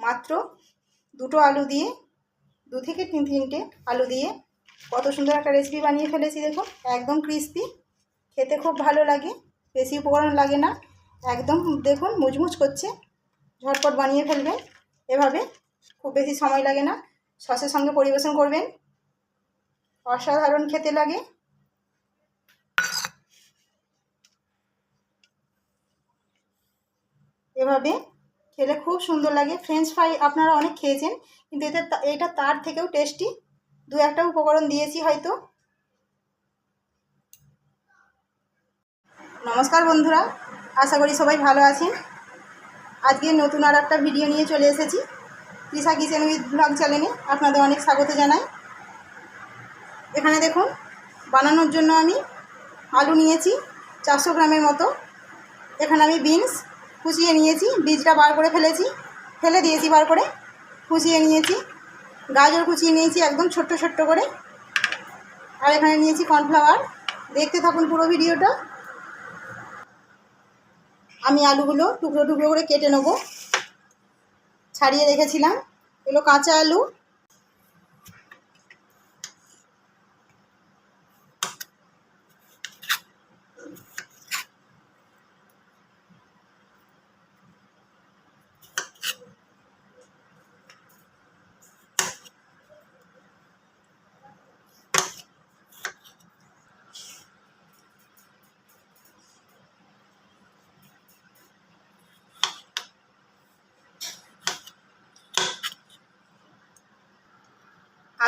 মাত্র দুটো আলু দিয়ে, দু থেকে তিন তিনটে আলু দিয়ে কত সুন্দর একটা রেসিপি বানিয়ে ফেলেছি দেখুন একদম ক্রিস্পি খেতে খুব ভালো লাগে, বেশি উপকরণ লাগে না, একদম দেখুন মুচমুচ করছে, ঝটপট বানিয়ে ফেলবেন এভাবে খুব বেশি সময় লাগে না, সসের সঙ্গে পরিবেশন করবেন, অসাধারণ খেতে লাগে। এভাবে খেলে খুব সুন্দর লাগে। ফ্রেঞ্চ ফ্রাই আপনারা অনেক খেয়েছেন, কিন্তু তা- এটা তার থেকেও টেস্টি দু একটা উপকরণ দিয়েছি হয়তো। নমস্কার বন্ধুরা, আশা করি সবাই ভালো আছেন। আজকে নতুন আর একটা ভিডিও নিয়ে চলে এসেছি। তৃষা কিচেন উইথ ব্লগ চ্যানেলে আপনাদের অনেক স্বাগত জানাই। এখানে দেখুন, বানানোর জন্য আমি আলু নিয়েছি চারশো গ্রামের মতো। এখানে আমি বিনস কুচিয়ে নিয়েছি, বীজটা বার করে ফেলেছি, ফেলে দিয়েছি বার করে কুচিয়ে নিয়েছি, গাজর কুচিয়ে নিয়েছি একদম ছোট্ট ছোট্ট করে, আর এখানে নিয়েছি কর্নফ্লাওয়ার, দেখতে থাকুন পুরো ভিডিওটা। আমি আলুগুলো টুকরো টুকরো করে কেটে নেব, ছাড়িয়ে রেখেছিলাম, এগুলো কাঁচা আলু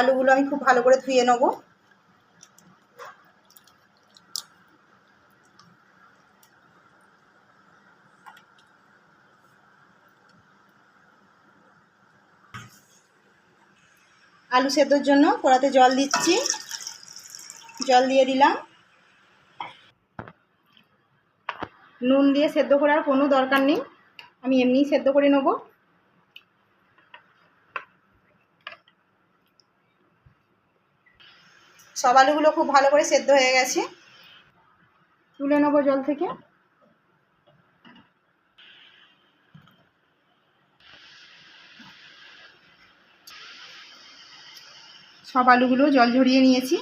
আলুগুলো আমি খুব ভালো করে ধুয়ে নেব। আলু সেদ্ধর জন্য কড়াতে জল দিচ্ছি। জল দিয়ে দিলাম। নুন দিয়ে সেদ্ধ করার কোনো দরকার নেই। আমি এমনিই সেদ্ধ করে নেব। সব আলুগুলো খুব ভালো করে সেদ্ধ হয়ে গেছে। তুলে নেব জল থেকে। সব আলুগুলো জল ঝরিয়ে নিয়েছি।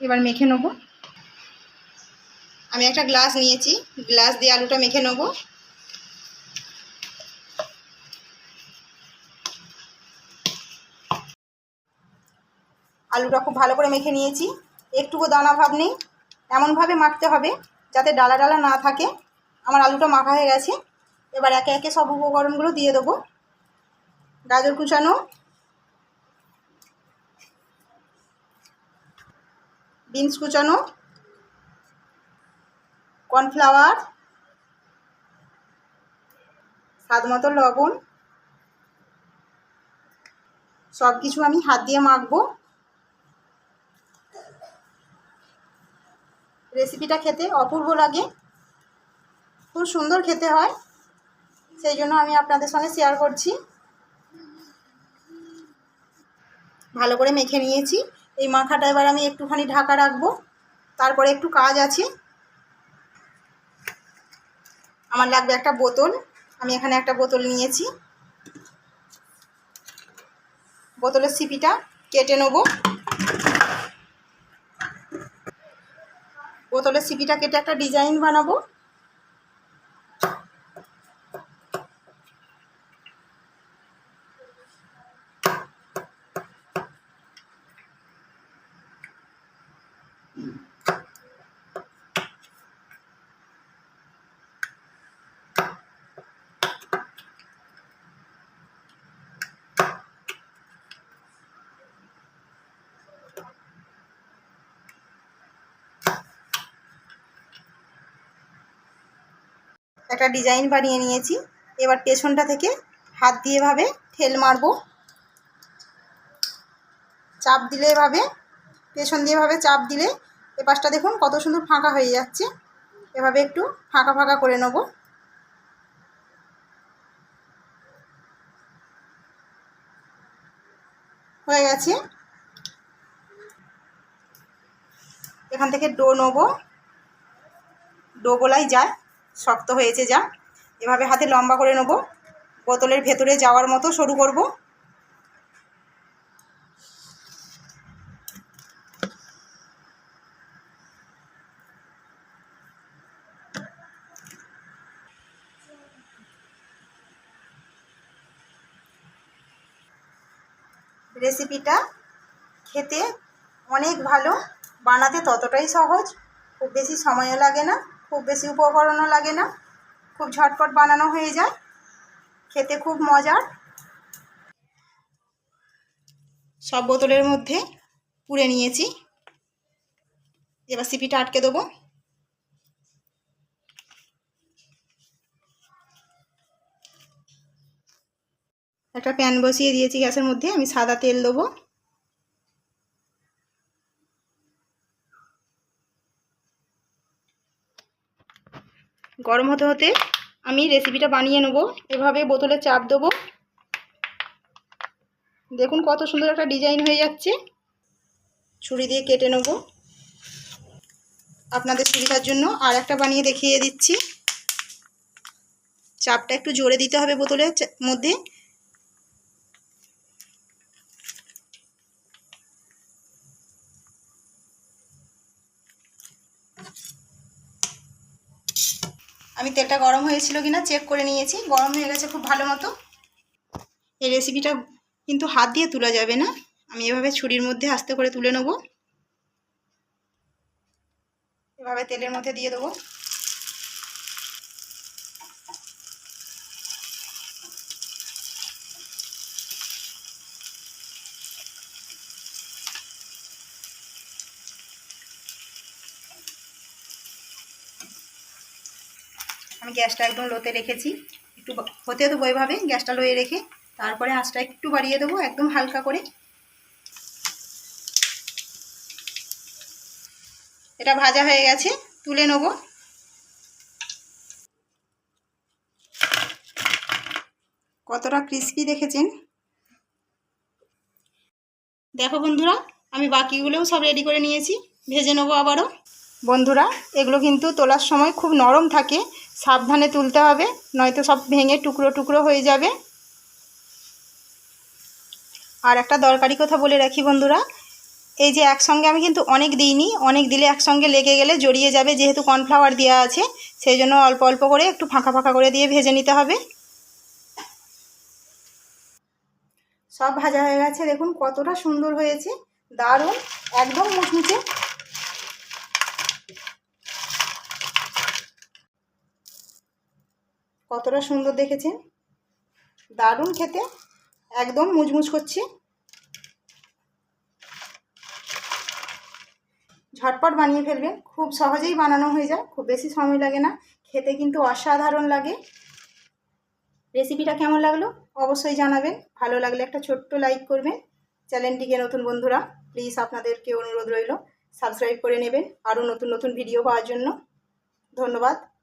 এবার মেখে নেব। আমি একটা গ্লাস নিয়েছি। গ্লাস দিয়ে আলুটা মেখে নেব। আলুটা খুব ভালো করে মেখে নিয়েছি। একটুকু দানা ভাব নেই। এমনভাবে মাখতে হবে যাতে ডালা ডালা না থাকে। আমার আলুটা মাখা হয়ে গেছে। এবার একে একে সব উপকরণগুলো দিয়ে দেবো। গাজর কুচানো, বিনস কুচানো, কর্নফ্লাওয়ার স্বাদ মতো লবণ সব কিছু আমি হাত দিয়ে মাখবো। রেসিপিটা খেতে অপূর্ব লাগে। খুব সুন্দর খেতে হয়। সেই জন্য আমি আপনাদের সঙ্গে শেয়ার করছি। ভালো করে মেখে নিয়েছি। এই মাখাটা এবার আমি একটুখানি ঢাকা রাখব। তারপরে একটু কাজ আছে। আমার লাগবে একটা বোতল। আমি এখানে একটা বোতল নিয়েছি। বোতলের সিপিটা কেটে নেব। বোতলের সিপিটা কেটে একটা ডিজাইন বানাবো। একটা ডিজাইন বানিয়ে নিয়েছি। এবার পেছনটা থেকে হাত দিয়ে এভাবে ঠেল মারবো। চাপ দিলে এভাবে, পেছন দিয়ে এভাবে চাপ দিলে এ পাশটা দেখুন কত সুন্দর ফাঁকা হয়ে যাচ্ছে। এভাবে একটু ফাঁকা ফাঁকা করে নেব। হয়ে গেছে। এখান থেকে ডো নেব। ডো গোলাই যায়। শক্ত হয়েছে যা। এভাবে হাতে লম্বা করে নেব। বোতলের ভেতরে যাওয়ার মতো সরু করব। রেসিপিটা খেতে অনেক ভালো। বানাতে ততটাই সহজ। খুব বেশি সময়ও লাগে না। খুব বেশি উপকরণও লাগে না। খুব ঝটপট বানানো হয়ে যায়। খেতে খুব মজার। সব বোতলের মধ্যে পুড়ে নিয়েছি। এবার সিপিটা আটকে দেবো। একটা প্যান বসিয়ে দিয়েছি গ্যাসের মধ্যে। আমি সাদা তেল দেবো। গরম হতে হতে আমি রেসিপিটা বানিয়ে নেব। এভাবে বোতলে চাপ দেব। দেখুন কত সুন্দর একটা ডিজাইন হয়ে যাচ্ছে। ছুরি দিয়ে কেটে নেব। আপনাদের সুবিধার জন্য আর একটা বানিয়ে দেখিয়ে দিচ্ছি। চাপটা একটু জোরে দিতে হবে বোতলের মধ্যে আমি তেলটা গরম হয়েছিল কিনা চেক করে নিয়েছি। গরম হয়ে গেছে খুব ভালো মতো। এই রেসিপিটা কিন্তু হাত দিয়ে তোলা যাবে না। আমি এভাবে ছুরির মধ্যে আস্তে করে তুলে নেব। এভাবে তেলের মধ্যে দিয়ে দেবো। আমি গ্যাসটা একদম লোতে রেখেছি। একটু হতে দেবো এভাবে গ্যাসটা লোয়ে রেখে তারপরে আঁচটা একটু বাড়িয়ে দেবো একদম হালকা করে। এটা ভাজা হয়ে গেছে, তুলে নেব। কতটা ক্রিস্পি দেখেছেন? দেখো বন্ধুরা, আমি বাকিগুলোও সব রেডি করে নিয়েছি, ভেজে নেব আবারও। বন্ধুরা, এগুলো কিন্তু তোলার সময় খুব নরম থাকে সাবধানে তুলতে হবে, নয়তো সব ভেঙে টুকরো টুকরো হয়ে যাবে। আর একটা দরকারি কথা বলে রাখি বন্ধুরা, এই যে একসঙ্গে আমি কিন্তু অনেক দিইনি, অনেক দিলে একসঙ্গে লেগে গেলে জড়িয়ে যাবে যেহেতু কর্নফ্লাওয়ার দেওয়া আছে, সেই জন্য অল্প অল্প করে একটু ফাঁকা ফাঁকা করে দিয়ে ভেজে নিতে হবে। সব ভাজা হয়ে গেছে, দেখুন কতটা সুন্দর হয়েছে, দারুণ, একদম মুচমুচে। কতটা সুন্দর দেখেছেন? দারুণ খেতে। একদম মুচমুচ করছে। ঝটপট বানিয়ে ফেলবেন। খুব সহজেই বানানো হয়ে যায়। খুব বেশি সময় লাগে না। খেতে কিন্তু অসাধারণ লাগে। রেসিপিটা কেমন লাগল? অবশ্যই জানাবেন। ভালো লাগলে একটা ছোট্ট লাইক করবেন। চ্যানেলটিকে নতুন বন্ধুরা প্লিজ আপনাদেরকে অনুরোধ রইল। সাবস্ক্রাইব করে নেবেন। আরও নতুন নতুন ভিডিও পাওয়ার জন্য। ধন্যবাদ।